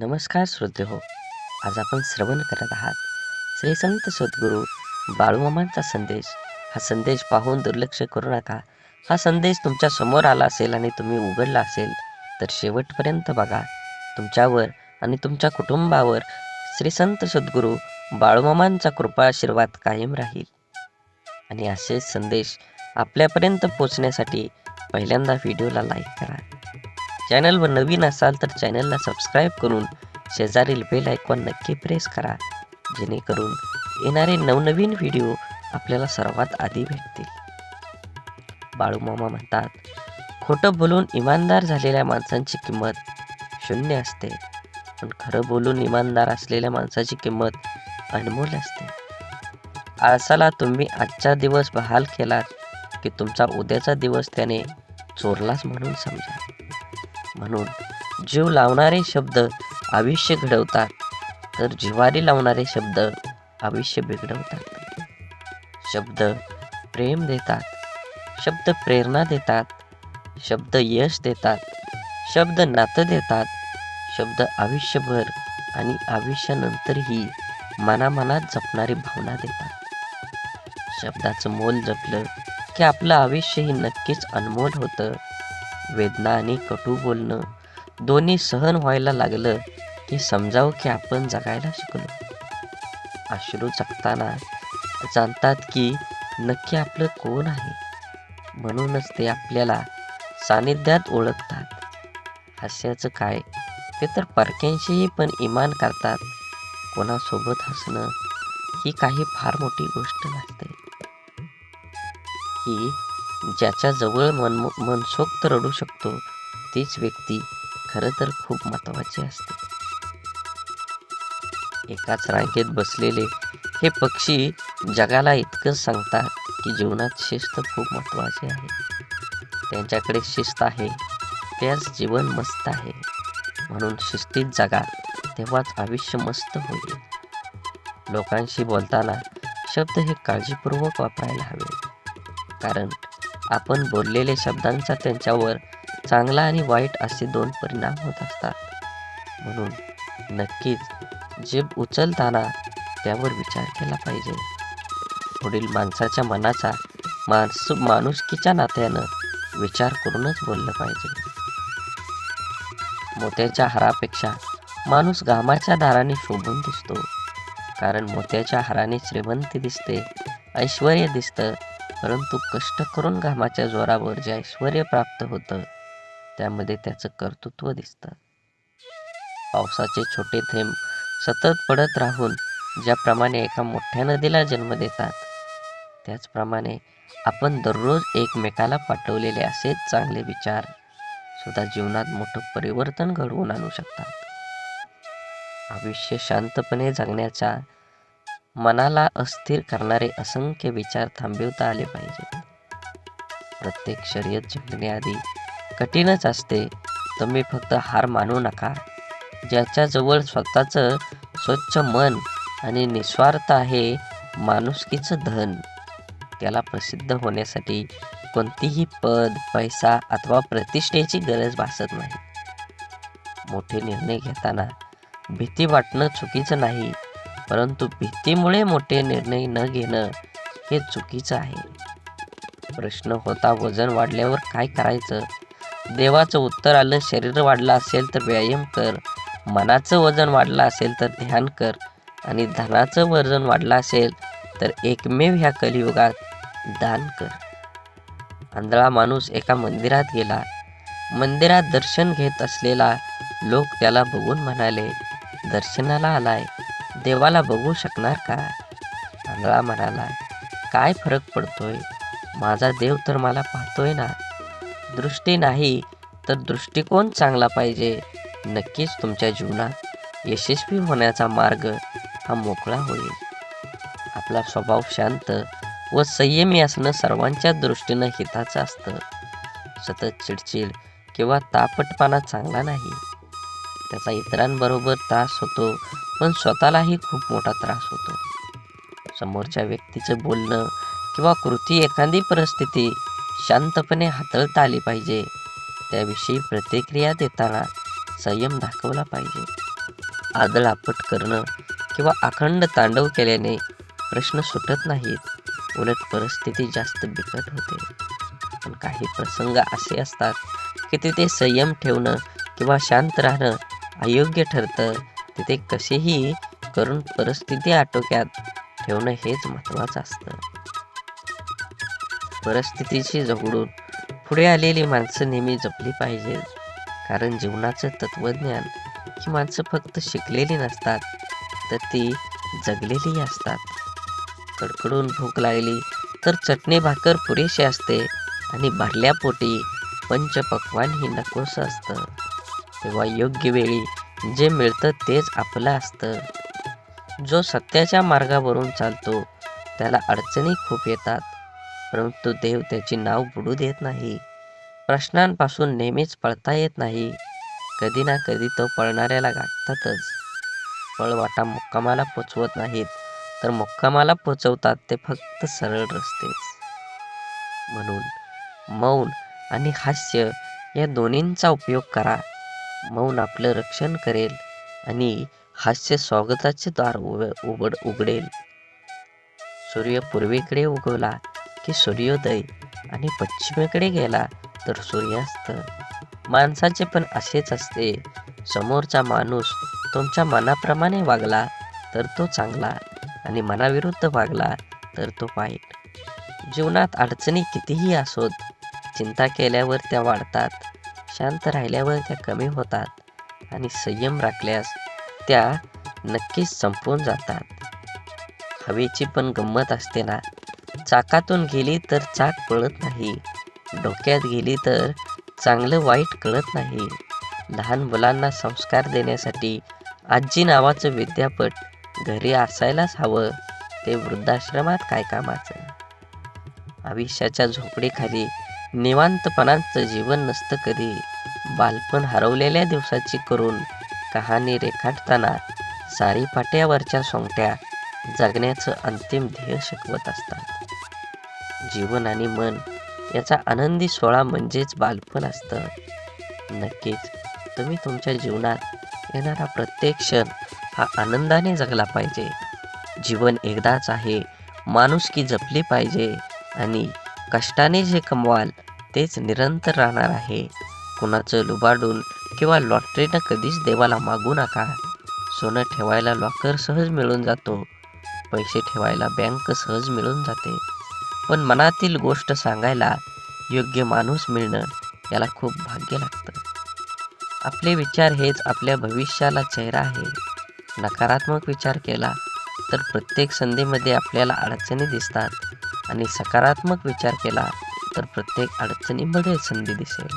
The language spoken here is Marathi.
नमस्कार श्रोते हो आज आपण श्रवण करत आहात. श्री संत सद्गुरू बाळूमामांचा संदेश. हा संदेश पाहून दुर्लक्ष करू नका. हा संदेश तुमच्यासमोर आला असेल आणि तुम्ही उघडला असेल तर शेवटपर्यंत बघा. तुमच्यावर आणि तुमच्या कुटुंबावर श्री संत सद्गुरू बाळूमामांचा कृपा आशीर्वाद कायम राहील. आणि असे संदेश आपल्यापर्यंत पोचण्यासाठी पहिल्यांदा व्हिडिओला लाईक करा. चॅनलवर नवीन असाल तर चॅनलला सबस्क्राईब करून शेजारील बेल आयकॉन नक्की प्रेस करा जेणेकरून येणारे नवनवीन व्हिडिओ आपल्याला सर्वात आधी भेटतील. बाळूमामा म्हणतात खोटं बोलून इमानदार झालेल्या माणसांची किंमत शून्य असते. पण खरं बोलून इमानदार असलेल्या माणसाची किंमत अनमोल असते. आळसाला तुम्ही आजचा दिवस बहाल केलात की तुमचा उद्याचा दिवस त्याने चोरलाच म्हणून समजा. म्हणून जीव लावणारे शब्द आयुष्य घडवतात तर जिवारी लावणारे शब्द आयुष्य बिघडवतात. शब्द प्रेम देतात शब्द प्रेरणा देतात शब्द यश देतात शब्द नातं देतात शब्द आयुष्यभर आणि आयुष्यानंतरही मनामनात जपणारी भावना देतात. शब्दाचं मोल जपलं की आपलं आयुष्यही नक्कीच अनमोल होतं. वेदना आणि कटू बोलणं दोन्ही सहन व्हायला लागलं की समजावं की आपण जगायला शिकलो. अश्रू जगताना जाणतात की नक्की आपलं कोण आहे? म्हणूनच ते आपल्याला सानिध्यात ओळखतात. हास्याचं काय? ते तर परक्यांशीही पण इमान करतात. कोणासोबत हसणं ही काही फार मोठी गोष्ट नसते. ही ज्याच्याजवळ मन मनसोक्त रडू शकतो तीच व्यक्ती खरं तर खूप महत्त्वाची असते. एकाच रांगेत बसलेले हे पक्षी जगाला इतकं सांगतात की जीवनात शिस्त खूप महत्त्वाची आहे. त्यांच्याकडे शिस्त आहे त्याच जीवन मस्त आहे. म्हणून शिस्तीत जगा तेव्हाच आयुष्य मस्त होईल. लोकांशी बोलताना शब्द हे काळजीपूर्वक वापरायला हवे. कारण आपण बोललेल्या शब्दांचा त्यांच्यावर चांगला आणि वाईट असे दोन परिणाम होत असतात. म्हणून नक्कीच जीभ उचलताना त्यावर विचार केला पाहिजे. पुढील माणसाच्या मनाचा माणस माणुसकीच्या नात्यानं विचार करूनच बोललं पाहिजे. मोत्याच्या हारापेक्षा माणूस घामाच्या दाराने शोभून दिसतो. कारण मोत्याच्या हाराने श्रीमंती दिसते ऐश्वर दिसतं परंतु कष्ट करून घामाच्या जोरावर जे ऐश्वर प्राप्त होतं त्यामध्ये त्याचं कर्तृत्व दिसतं. पावसाचे छोटे थेंब सतत पडत राहून ज्याप्रमाणे एका मोठ्या नदीला जन्म देतात त्याचप्रमाणे आपण दररोज एकमेकाला पाठवलेले असेच चांगले विचार सुद्धा जीवनात मोठं परिवर्तन घडवून आणू शकतात. आयुष्य शांतपणे जगण्याचा मनाला अस्थिर करणारे असंख्य विचार थांबवता आले पाहिजेत. प्रत्येक शर्यत जिंकण्याआधी कठीणच असते. तुम्ही फक्त हार मानू नका. ज्याच्याजवळ स्वतःचं स्वच्छ मन आणि निस्वार्थ आहे माणुसकीचं धन त्याला प्रसिद्ध होण्यासाठी कोणतीही पद पैसा अथवा प्रतिष्ठेची गरज भासत नाही. मोठे निर्णय घेताना भीती वाटणं चुकीचं नाही. परंतु भीतीमुळे मोठे निर्णय न घेणं हे चुकीचं आहे. प्रश्न होता वजन वाढल्यावर काय करायचं? देवाचं उत्तर आलं शरीर वाढलं असेल तर व्यायाम कर. मनाचं वजन वाढलं असेल तर ध्यान कर. आणि धनाचं वजन वाढलं असेल तर एकमेव ह्या कलियुगात दान कर. आंधळा माणूस एका मंदिरात गेला. मंदिरात दर्शन घेत असलेला लोक त्याला बघून म्हणाले दर्शनाला आलाय. देवाला बघू शकणार का? आंधळा म्हणाला काय फरक पडतोय? माझा देव तर मला पाहतोय ना. दृष्टी नाही तर दृष्टिकोन चांगला पाहिजे. नक्कीच तुमच्या जीवनात यशस्वी होण्याचा मार्ग हा मोकळा होईल. आपला स्वभाव शांत व संयमी असणं सर्वांच्या दृष्टीनं हिताचं असतं. सतत चिडचिड किंवा तापटपणा चांगला नाही. त्याचा इतरांबरोबर त्रास होतो पण स्वतःलाही खूप मोठा त्रास होतो. समोरच्या व्यक्तीचं बोलणं किंवा कृती एखादी परिस्थिती शांतपणे हाताळता आली पाहिजे त्याविषयी प्रतिक्रिया देताना संयम दाखवला पाहिजे. आदळापट करणं किंवा अखंड तांडव केल्याने प्रश्न सुटत नाहीत उलट परिस्थिती जास्त बिकट होते. पण काही प्रसंग असे असतात की तिथे संयम ठेवणं किंवा शांत राहणं अयोग्य ठरतं. तिथे कसेही करून परिस्थिती आटोक्यात ठेवणं हेच महत्त्वाचं असतं. परिस्थितीशी झगडून पुढे आलेली माणसं नेहमी जपली पाहिजेत कारण जीवनाचं तत्त्वज्ञान ही माणसं फक्त शिकलेली नसतात तर ती जगलेली असतात. कडकडून भूक लागली तर चटणी भाकर पुरेशी असते आणि भरल्या पोटी पंचपक्वान ही नकोसं असतं. तेव्हा योग्य वेळी जे मिळतं तेच आपलं असतं. जो सत्याच्या मार्गावरून चालतो त्याला अडचणी खूप येतात परंतु देव त्याची नाव बुडू देत नाही. प्रश्नांपासून नेहमीच पळता येत नाही. कधी ना कधी तो पळणाऱ्याला गाठतातच. पळवाटा मुक्कामाला पोचवत नाहीत तर मुक्कामाला पोचवतात ते फक्त सरळ रस्तेच. म्हणून मौन आणि हास्य या दोन्हींचा उपयोग करा. मौन आपलं रक्षण करेल आणि हास्य स्वागताचे द्वार उभ उघड उघडेल. सूर्य पूर्वेकडे उगवला की सूर्योदय आणि पश्चिमेकडे गेला तर सूर्यास्त. माणसाचे पण असेच असते. समोरचा माणूस तुमच्या मनाप्रमाणे वागला तर तो चांगला आणि मनाविरुद्ध वागला तर तो वाईट. जीवनात अडचणी कितीही असोत चिंता केल्यावर त्या वाढतात. शांत राहिल्यावर त्या कमी होतात आणि संयम राखल्यास त्या नक्कीच संपून जातात. हवेची पण गंमत असते ना. चाकातून गेली तर चाक पळत नाही. डोक्यात गेली तर चांगलं वाईट कळत नाही. लहान मुलांना संस्कार देण्यासाठी आजी नावाचं विद्यापट घरी असायलाच हवं. ते वृद्धाश्रमात काय कामाचं? आयुष्याच्या झोपडीखाली निवांतपणाचं जीवन नसतं कधी. बालपण हरवलेल्या दिवसाची करून कहाणी रेखाटताना सारी पाट्यावरच्या सोंगट्या जगण्याचं अंतिम ध्येय शिकवत असतात. जीवन आणि मन याचा आनंदी सोहळा म्हणजेच बालपण असतं. नक्कीच तुम्ही तुमच्या जीवनात येणारा प्रत्येक क्षण हा आनंदाने जगला पाहिजे. जीवन एकदाच आहे माणुसकी जपली पाहिजे आणि कष्टाने जे कमवाल तेच निरंतर राहणार आहे. कुणाचं लुबाडून किंवा लॉटरीनं कधीच देवाला मागू नका. सोनं ठेवायला लॉकर सहज मिळून जातो. पैसे ठेवायला बँक सहज मिळून जाते. पण मनातील गोष्ट सांगायला योग्य माणूस मिळणं याला खूप भाग्य लागतं. आपले विचार हेच आपल्या भविष्याला चेहरा आहे. नकारात्मक विचार केला तर प्रत्येक संधीमध्ये आपल्याला अडचणी दिसतात. आणि सकारात्मक विचार केला तर प्रत्येक अडचणीमध्ये संधी दिसेल.